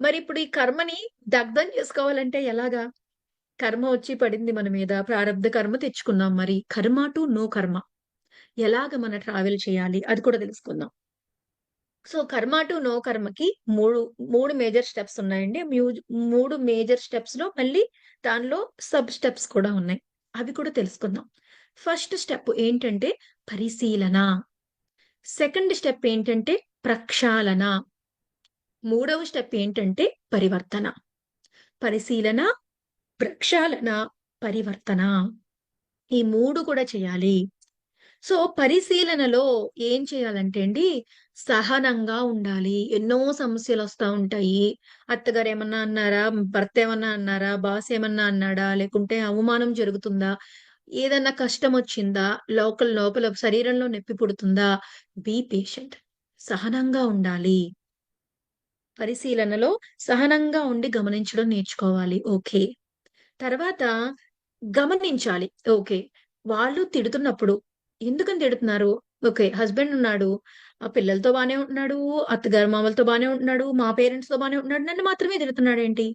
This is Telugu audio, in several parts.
మరి ఇప్పుడు ఈ కర్మని దగ్ధం చేసుకోవాలంటే ఎలాగా? కర్మ వచ్చి పడింది మన మీద. ప్రారంభ కర్మ తెచ్చుకున్నాం మరి. కర్మ టు నో కర్మ. ఎలాగ మన ట్రావెల్ చేయాలి? అది కూడా తెలుసుకుందాం. సో, కర్మ టు నో కర్మకి 3, 3 మేజర్ స్టెప్స్ ఉన్నాయండి. మ్యూజ్ 3 మేజర్ స్టెప్స్‌లో మళ్ళీ దానిలో సబ్ స్టెప్స్ కూడా ఉన్నాయి. అవి కూడా తెలుసుకుందాం. ఫస్ట్ స్టెప్ ఏంటంటే పరిశీలన. సెకండ్ స్టెప్ ఏంటంటే ప్రక్షాళన. మూడవ స్టెప్ ఏంటంటే పరివర్తన. పరిశీలన, ప్రక్షాళన, పరివర్తన. ఈ మూడు కూడా చేయాలి. సో, పరిశీలనలో ఏం చేయాలంటే అండి, సహనంగా ఉండాలి. ఎన్నో సమస్యలు వస్తూ ఉంటాయి. అత్తగారు ఏమన్నా అన్నారా? భర్త ఏమన్నా అన్నారా? బాస్ ఏమన్నా అన్నాడా? లేకుంటే అవమానం జరుగుతుందా? ఏదన్నా కష్టమొచ్చిందా? లోకల్ లోపల శరీరంలో నొప్పి పుడుతుందా? Be patient. సహనంగా ఉండాలి. పరిశీలనలో సహనంగా ఉండి గమనించడం నేర్చుకోవాలి. ఓకే. తర్వాత గమనించాలి. ఓకే. వాళ్ళు తిడుతున్నప్పుడు ఎందుకని తిడుతున్నారు? ఓకే. హస్బెండ్ ఉన్నాడు. ఆ పిల్లలతో బానే ఉంటున్నాడు. అత్తగారు, మామలతో బానే ఉంటున్నాడు. మా పేరెంట్స్‌తో బానే ఉంటున్నాడు. నన్ను మాత్రమే తిడుతున్నాడు ఏంటి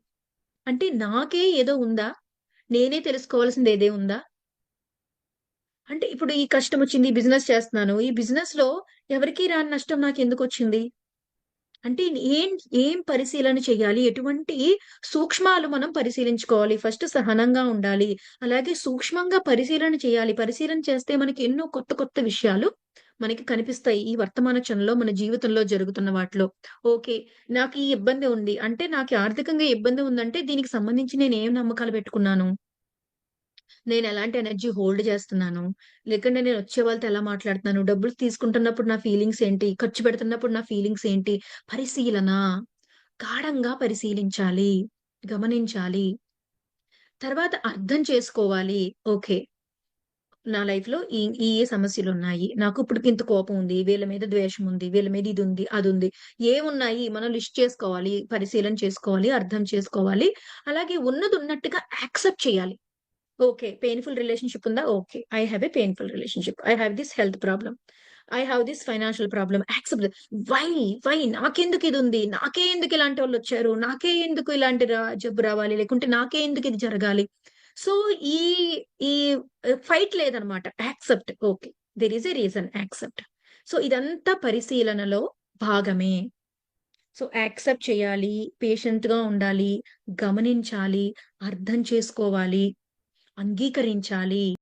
అంటే నాకే ఏదో ఉందా? నేనే తెలుసుకోవాల్సింది ఏదే ఉందా? అంటే ఇప్పుడు ఈ కష్టమొచ్చింది. ఈ బిజినెస్ చేస్తున్నాను. ఈ బిజినెస్లో ఎవరికీ రాని నష్టం నాకు ఎందుకు వచ్చింది అంటే ఏం ఏం పరిశీలన చేయాలి? ఎటువంటి సూక్ష్మాలు మనం పరిశీలించుకోవాలి. ఫస్ట్ సహనంగా ఉండాలి. అలాగే సూక్ష్మంగా పరిశీలన చేయాలి. పరిశీలన చేస్తే మనకి ఎన్నో కొత్త కొత్త విషయాలు మనకి కనిపిస్తాయి. ఈ వర్తమాన క్షణంలో మన జీవితంలో జరుగుతున్న వాటిలో. ఓకే. నాకు ఈ ఇబ్బంది ఉంది. అంటే నాకు ఆర్థికంగా ఇబ్బంది ఉందంటే దీనికి సంబంధించి నేను ఏం నమ్మకాలు పెట్టుకున్నాను? నేను ఎలాంటి ఎనర్జీ హోల్డ్ చేస్తున్నాను? లేకుంటే వచ్చే వాళ్ళతో ఎలా మాట్లాడుతున్నాను? డబ్బులు తీసుకుంటున్నప్పుడు నా ఫీలింగ్స్ ఏంటి? ఖర్చు పెడుతున్నప్పుడు నా ఫీలింగ్స్ ఏంటి? పరిశీలన. గాఢంగా పరిశీలించాలి. గమనించాలి. తర్వాత అర్థం చేసుకోవాలి. ఓకే. నా లైఫ్‌లో ఈ ఈ సమస్యలు ఉన్నాయి నాకు ఇప్పటికింత కోపం ఉంది. వీళ్ళ మీద ద్వేషం ఉంది. వీళ్ళ మీద ఇది ఉంది అది ఉంది ఏమున్నాయి? మనం లిస్ట్ చేసుకోవాలి. పరిశీలన చేసుకోవాలి. అర్థం చేసుకోవాలి. అలాగే ఉన్నది ఉన్నట్టుగా యాక్సెప్ట్ చేయాలి. ఓకే. పెయిన్‌ఫుల్ రిలేషన్‌షిప్ ఉందా? Okay. I have a painful relationship. I have this health problem. I have this financial problem. Accept why? Why? నాకెందుకు ఇది ఉంది నాకే ఎందుకు ఇలాంటి వాళ్ళు వచ్చారు నాకే ఎందుకు ఇలాంటి రా జబ్బు రావాలి? లేకుంటే నాకే ఎందుకు ఇది జరగాలి? సో, ఈ ఈ uh, ఫైట్ లేదనమాట. Accept. Okay. There is a reason. Accept. So, ఇదంతా పరిశీలనలో భాగమే. సో, యాక్సెప్ట్ చేయాలి. పేషెంట్‌గా ఉండాలి. గమనించాలి. అర్థం చేసుకోవాలి. అంగీకరించాలి.